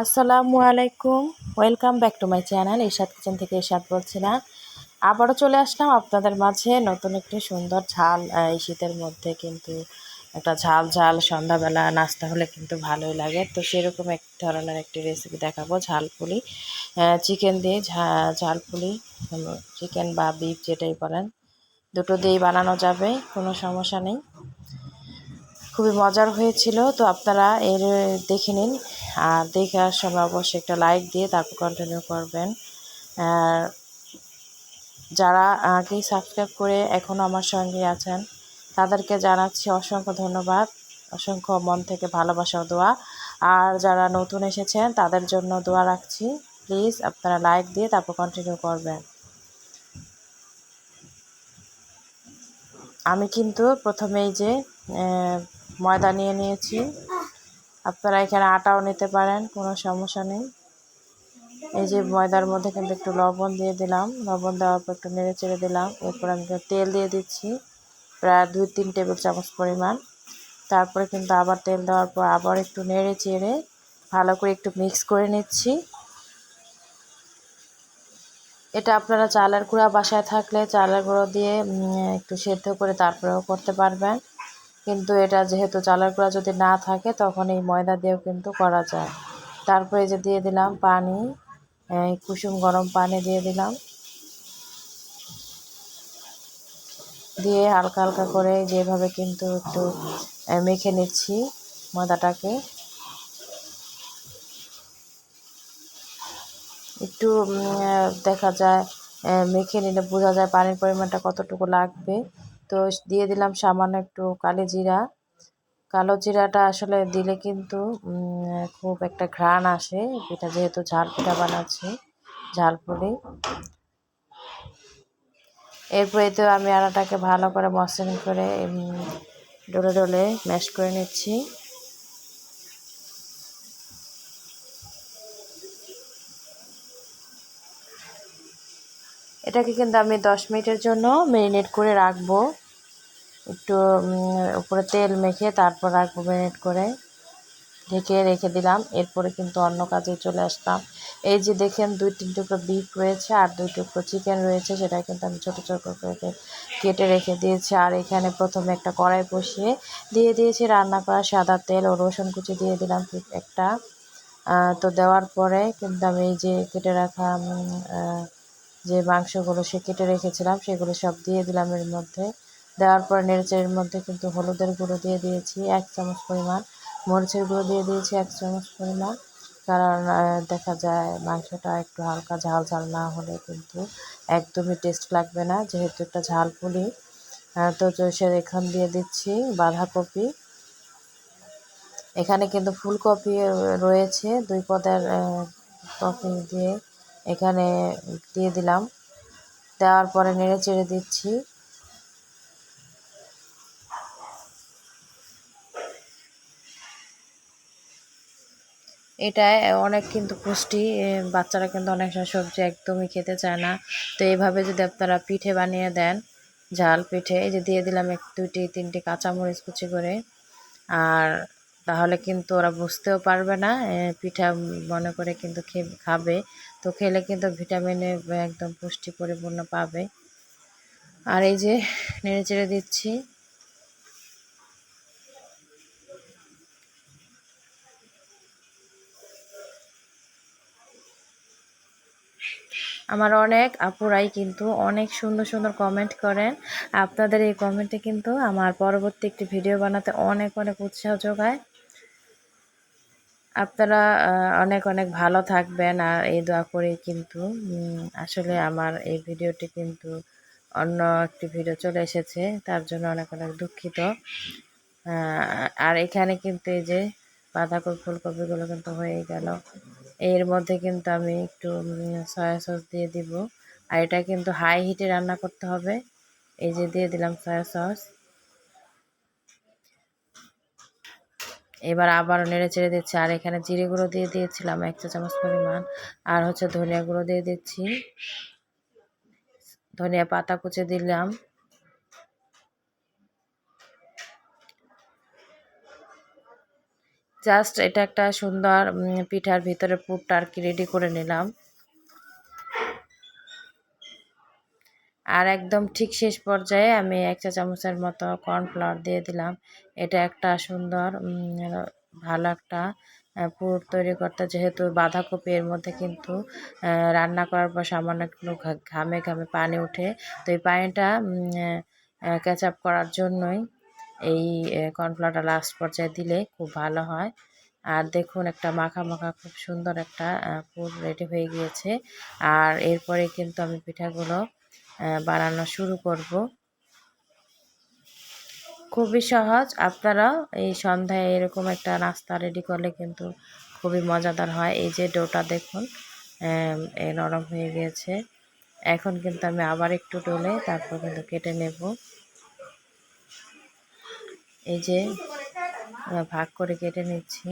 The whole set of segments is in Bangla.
আসসালামু আলাইকুম। Welcome back to my channel Ishad kitchen থেকে ইশাদ বলছিলাম আবারও চলে আসলাম আপনাদের মাঝে নতুন একটি সুন্দর ঝাল এই শীতের মধ্যে কিন্তু একটা ঝাল ঝাল সন্ধ্যাবেলা নাস্তা হলে কিন্তু ভালোই লাগে। তো সেরকম এক ধরনের একটি রেসিপি দেখাবো ঝাল পুলি চিকেন দিয়ে ঝাল পুলি চিকেন বা বিফ যেটাই বলেন, দুটো দিয়েই বানানো যাবে, কোনো সমস্যা নেই। খুবই মজার হয়েছিল, তো আপনারা এর দেখে নিন। আর দেখার সময় অবশ্যই একটা লাইক দিয়ে তারপর কন্টিনিউ করবেন। যারা আগেই সাবস্ক্রাইব করে এখনও আমার সঙ্গে আছেন, তাদেরকে জানাচ্ছি অসংখ্য ধন্যবাদ, অসংখ্য মন থেকে ভালোবাসা দোয়া। আর যারা নতুন এসেছেন, তাদের জন্য দোয়া রাখছি। প্লিজ আপনারা লাইক দিয়ে তারপর কন্টিনিউ করবেন। আমি কিন্তু প্রথমেই যে ময়দা নিয়ে নিয়েছি। আপনারা এখানে আটাও নিতে পারেন, কোনো সমস্যা নেই। এই যে ময়দার মধ্যে কিন্তু একটু লবণ দিয়ে দিলাম। লবণ দেওয়ার পর একটু নেড়ে চেড়ে দিলাম। এরপর আমি তেল দিয়ে দিচ্ছি, প্রায় দুই তিন টেবিল চামচ পরিমাণ। তারপরে কিন্তু আবার তেল দেওয়ার পর আবার একটু নেড়ে চেড়ে ভালো করে একটু মিক্স করে নিচ্ছি। এটা আপনারা চালের গুঁড়া বাসায় থাকলে চালের গুঁড়ো দিয়ে একটু সেদ্ধ করে তারপরেও করতে পারবেন। কিন্তু এটা যেহেতু চালের গুঁড়া যদি না থাকে, তখন এই ময়দা দিয়েও কিন্তু করা যায়। তারপরে যে দিয়ে দিলাম পানি কুসুম গরম পানি দিয়ে দিলাম। দিয়ে হালকা হালকা করে যেভাবে কিন্তু একটু মেখে নিচ্ছি ময়দাটাকে। একটু দেখা যায় মেখে নিলে বোঝা যায় পানির পরিমাণটা কতটুকু লাগবে। তো দিয়ে দিলাম সামান্য একটু কালো জিরা। কালো জিরাটা আসলে দিলে কিন্তু খুব একটা ঘ্রাণ আসে। পিঠা যেহেতু ঝাল পিঠা বানাচ্ছি, ঝাল পুরি। এরপরে তো আমি আটাটাকে ভালো করে মসৃণ করে ডলে ডলে ম্যাশ করে নিচ্ছি। এটাকে কিন্তু আমি দশ মিনিটের জন্য ম্যারিনেট করে রাখব। একটু উপরে তেল মেখে তারপর রাখব ম্যারিনেট করে। ঢেকে রেখে দিলাম, এরপরে কিন্তু অন্য কাজে চলে আসলাম। এই যে দেখেন দুই, তিন টুকরো বিফ রয়েছে আর দুই টুকরো চিকেন রয়েছে, সেটা কিন্তু আমি ছোটো ছোটো করে কেটে রেখে দিয়েছি। আর এখানে প্রথমে একটা কড়াই বসিয়ে দিয়ে দিয়েছি, রান্না করা সাদা তেল ও রসুন কুচি দিয়ে দিলাম একটা। তো দেওয়ার পরে কিন্তু আমি এই যে কেটে রাখা যে মাংসগুলো সে কেটে রেখেছিলাম, সেগুলো সব দিয়ে দিলাম এর মধ্যে। দেওয়ার পর নেড়েচেড়ের মধ্যে কিন্তু হলুদের গুঁড়ো দিয়ে দিয়েছি, এক চামচ পরিমাণ। মরিচের গুঁড়ো দিয়ে দিয়েছি, এক চামচ পরিমাণ। কারণ দেখা যায় মাংসটা একটু হালকা ঝাল ঝাল না হলে কিন্তু একদমই টেস্ট লাগবে না, যেহেতু একটা ঝাল পুলি। তো সে এখান দিয়ে দিচ্ছি বাঁধাকপি। এখানে কিন্তু ফুলকপি রয়েছে, দুই পদের কপি দিয়ে এখানে দিয়ে দিলাম। দেওয়ার পরে নেড়ে চেড়ে দিচ্ছি। এটা অনেক কিন্তু পুষ্টি বাচ্চারা কিন্তু অনেক সময় সবজি একদমই খেতে চায় না। তো এইভাবে যদি আপনারা পিঠে বানিয়ে দেন, ঝাল পিঠে, এই যে দিয়ে দিলাম এক, দুইটি, তিনটি কাঁচামরিচ কুচি করে, আর তাহলে কিন্তু ওরা বুঝতেও পারবে না পিঠা মনে করে কিন্তু খাবে। তো খেলে কিন্তু ভিটামিনে একদম পুষ্টি পরিপূর্ণ পাবে। আর এই যে নেড়ে চেড়ে দিচ্ছি। আমার অনেক আপুরাই কিন্তু অনেক সুন্দর সুন্দর কমেন্ট করেন। আপনাদের এই কমেন্টে কিন্তু আমার পরবর্তী একটি ভিডিও বানাতে অনেক অনেক উৎসাহ যোগায়। আপনারা অনেক অনেক ভালো থাকবেন। আর এই দোয়া করে কিন্তু আসলে আমার এই ভিডিওটি কিন্তু অন্য একটি ভিডিও চলে এসেছে। তার জন্য অনেক অনেক দুঃখিত। আর এখানে কিন্তু এই যে বাঁধাকপি, ফুলকপিগুলো কিন্তু হয়ে গেল। এর মধ্যে কিন্তু আমি একটু সয়া সস দিয়ে দিব। আর এটা কিন্তু হাই হিটে রান্না করতে হবে। এই যে দিয়ে দিলাম সয়া সস এবার আবারও নেড়ে চেড়ে দিচ্ছি। আর এখানে জিরে গুঁড়ো দিয়ে দিয়েছিলাম, এক চা চামচ পরিমাণ। আর হচ্ছে ধনিয়া গুঁড়ো দিয়ে দিচ্ছি। ধনিয়া পাতা কুচে দিলাম। জাস্ট এটা একটা সুন্দর পিঠার ভিতরে পুরটা আর কি রেডি করে নিলাম। আর একদম ঠিক শেষ পর্যায়ে আমি এক চা চামচের মতো কর্নফ্লাওয়ার দিয়ে দিলাম। এটা একটা সুন্দর ভালো একটা পুর তৈরি করতে। যেহেতু বাঁধাকপি এর মধ্যে কিন্তু রান্না করার পর সামান্য একটু ঘামে ঘামে পানি ওঠে। তো এই পানিটা ক্যাচ আপ করার জন্যই এই কর্নফ্লাওয়ারটা লাস্ট পর্যায়ে দিলে খুব ভালো হয়। আর দেখুন একটা মাখা মাখা খুব সুন্দর একটা পুর রেডি হয়ে গিয়েছে। আর এরপরে কিন্তু আমি পিঠাগুলো বানানো শুরু করব। খুবই সহজ। আপনারা এই সন্ধ্যায় এরকম একটা নাস্তা রেডি করলে কিন্তু খুবই মজাদার হয়। এই যে ডোটা দেখুন এ নরম হয়ে গিয়েছে এখন কিন্তু আমি আবার একটু ডলে তারপর কিন্তু কেটে নেব। এই যে, ভাগ করে কেটে নিচ্ছি।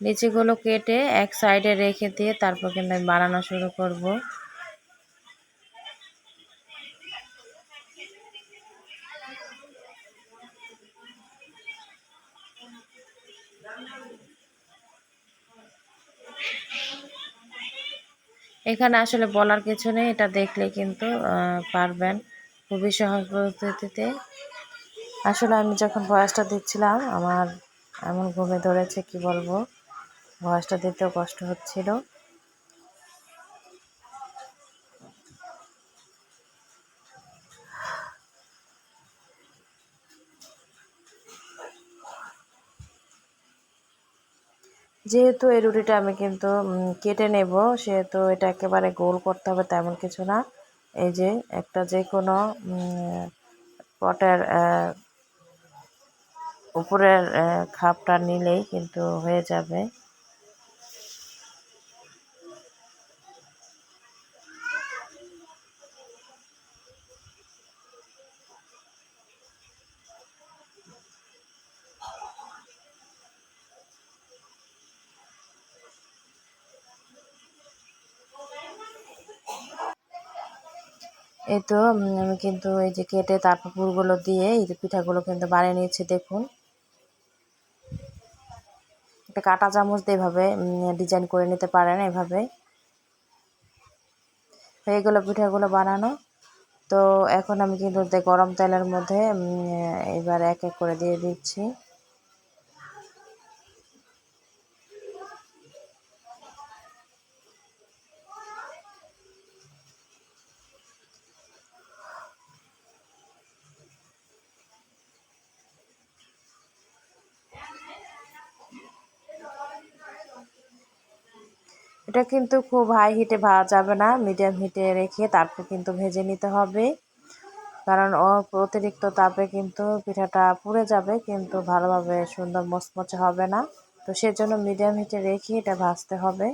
লিচিগুলো কেটে এক সাইডে রেখে দিয়ে তারপর কিন্তু আমি বানানো শুরু করব। এখানে আসলে বলার কিছু নেই, এটা দেখলে কিন্তু পারবেন খুবই সহজ পদ্ধতিতে। আসলে আমি যখন ভয়েসটা দিচ্ছিলাম, আমার এমন ঘুমে ধরেছে, কি বলব? ভয়েসটা দিতেও কষ্ট হচ্ছিল। যেহেতু এই রুটিটা আমি কিন্তু কেটে নেব, সেহেতু এটা একেবারে গোল করতে হবে তেমন কিছু না। এই যে একটা যে কোনো পটের উপরের খাপটা নিলেই কিন্তু হয়ে যাবে। এই তো আমি কিন্তু এই যে কেটে তারপর পুরগুলো দিয়ে এই যে পিঠাগুলো কিন্তু বানিয়ে নিয়েছি, দেখুন। একটা কাটা চামচ দিয়ে এভাবে ডিজাইন করে নিতে পারেন এভাবে। হয়ে গেলো পিঠাগুলো বানানো। তো এখন আমি কিন্তু গরম তেলের মধ্যে এবার এক এক করে দিয়ে দিচ্ছি। এটা কিন্তু খুব হাই হিটে ভাজা যাবে না মিডিয়াম হিটে রেখে তারপর কিন্তু ভেজে নিতে হবে। কারণ অতিরিক্ত তাপে কিন্তু পিঠাটা পুড়ে যাবে, কিন্তু ভালোভাবে সুন্দর মচমচে হবে না। তো সেজন্য মিডিয়াম হিটে রেখে এটা ভাজতে হবে।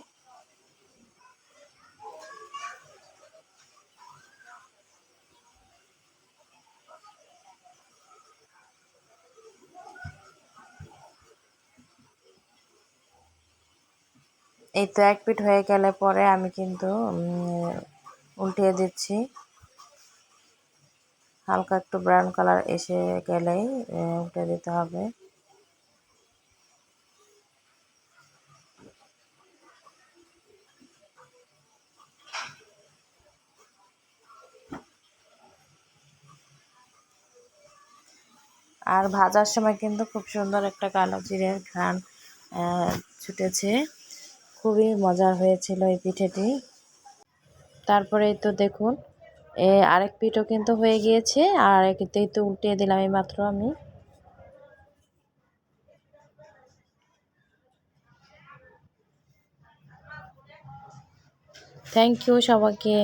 এই তো এক পিঠ হয়ে গেলে পরে আমি কিন্তু উল্টিয়ে দিচ্ছি। হালকা একটু ব্রাউন কালার এসে গেলেই উল্টে দিতে হবে। আর ভাজার সময় কিন্তু খুব সুন্দর একটা কালো জিরের ঘ্রাণ ছুটেছে। খুবই মজার হয়েছিল এই পিঠেটি। তারপরে তো দেখুন, এ আরেক পিঠও কিন্তু হয়ে গিয়েছে, আর একতেই তো উল্টিয়ে দিলাম এই মাত্র আমি। থ্যাংক ইউ সবাইকে।